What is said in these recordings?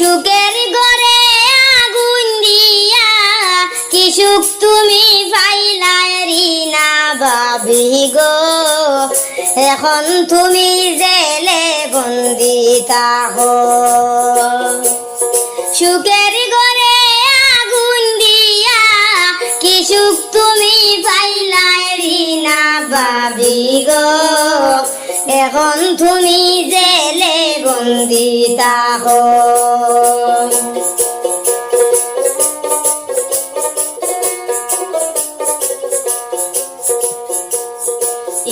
সুখের ঘরে আগুন দিয়া, কি সুখ তুমি পাইলাই রিনা বাবি গো? এখন তুমি জেলে বন্দি তাহো সুখের ঘরে আগুন দিয়া, কি সুখ তুমি পাইলাই রিনা বাবি গো? এখন তুমি জেলে বন্দি তাহো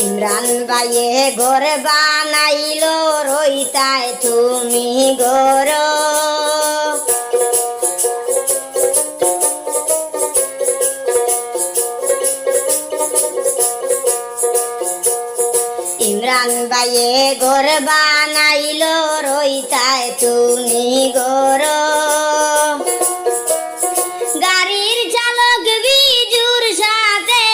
ইমরান বাইয়ে ঘর বানাইল রইতায় তুমি গর ইমরান বাইয়ে ঘর বানাইল রইতায় তুমি গর গাড়ির চালক বিজুর সাথে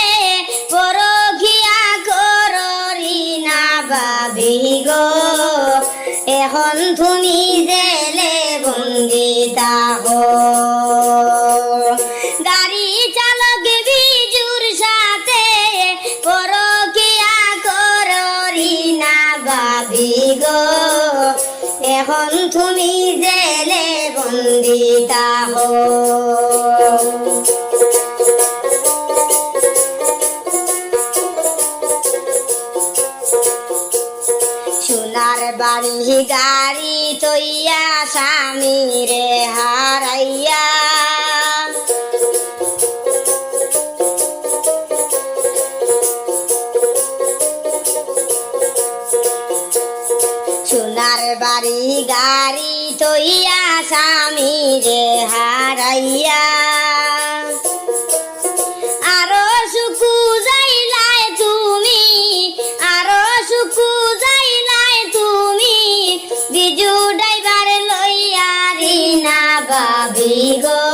পরখিয়া কররি না বাবি গো। এখন তুমি জেলে বন্দি তাহো তুমি জেলে বন্দিতা হো সোনার বাড়ি গাড়ি তৈয়া স্বামী রে হারাইয়া। বাড়ি গাড়ি তৈয়া স্বামী রে হারাইয়া। আরও সুকু যাইলাই তুমি, আরও সুকু যাইলাই তুমি, বিজু ড্রাইভার লইয়া রিনা বাবি গো।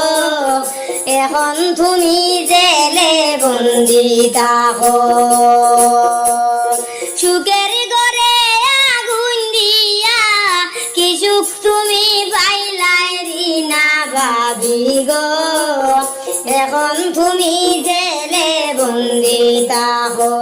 এখন তুমি জেলে বন্দি তাহো সুখের গো এখন তুমি জেলে বন্দি তাহো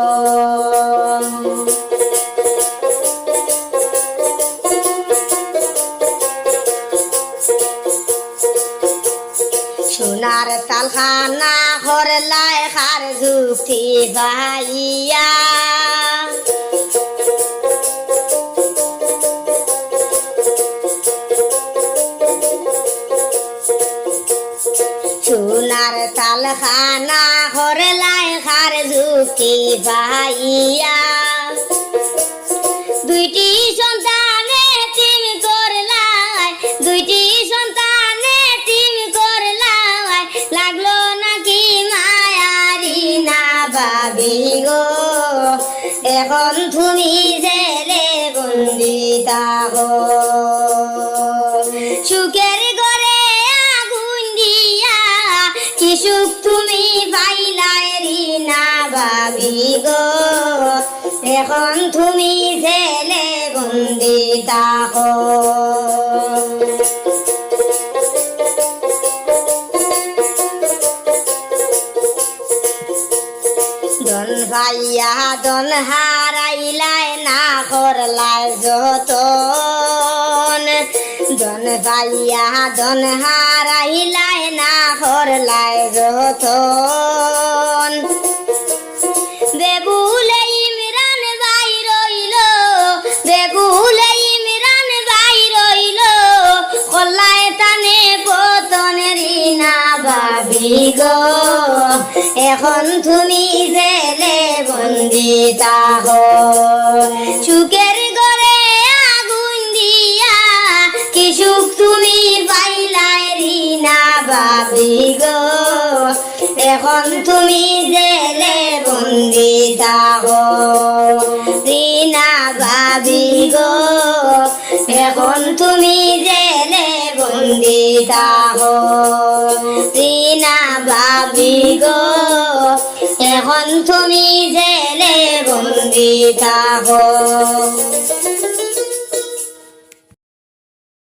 সোনার তালখানা হরলায় খার যুক্তি ভাইয়া। তালখানা হরলায় খার যুক্তি ভাইয়া। দুইটি সন্তানে তিম করলাই, দুইটি সন্তানে তিম করলাই, লাগল নাকি মায়ারি না বাবি গো? এখন তুমি জেলে বন্দি তাহো সুখ তুমি পাইলাই রিনা বাবি গো। এখন তুমি জেলে বন্দি তাহো দন ভাইয়া দন হারাইলাই না করলাই যতন। দন ভাইয়া দন হারাইলাই না করলাই যতন বেবুলে ইমরান ভাই রইল, বেবুলে ইমরান ভাই রইল। কল্লায় তানে পতন রিনা বাবি গো, এখন তুমি জেলে বন্দি তাহো সুখের এখন তুমি জেলে বন্দি তাহো রিনা বাবি গো এখন তুমি জেলে বন্দি তাহো রিনা বাবি গো এখন তুমি জেলে বন্দি তাহো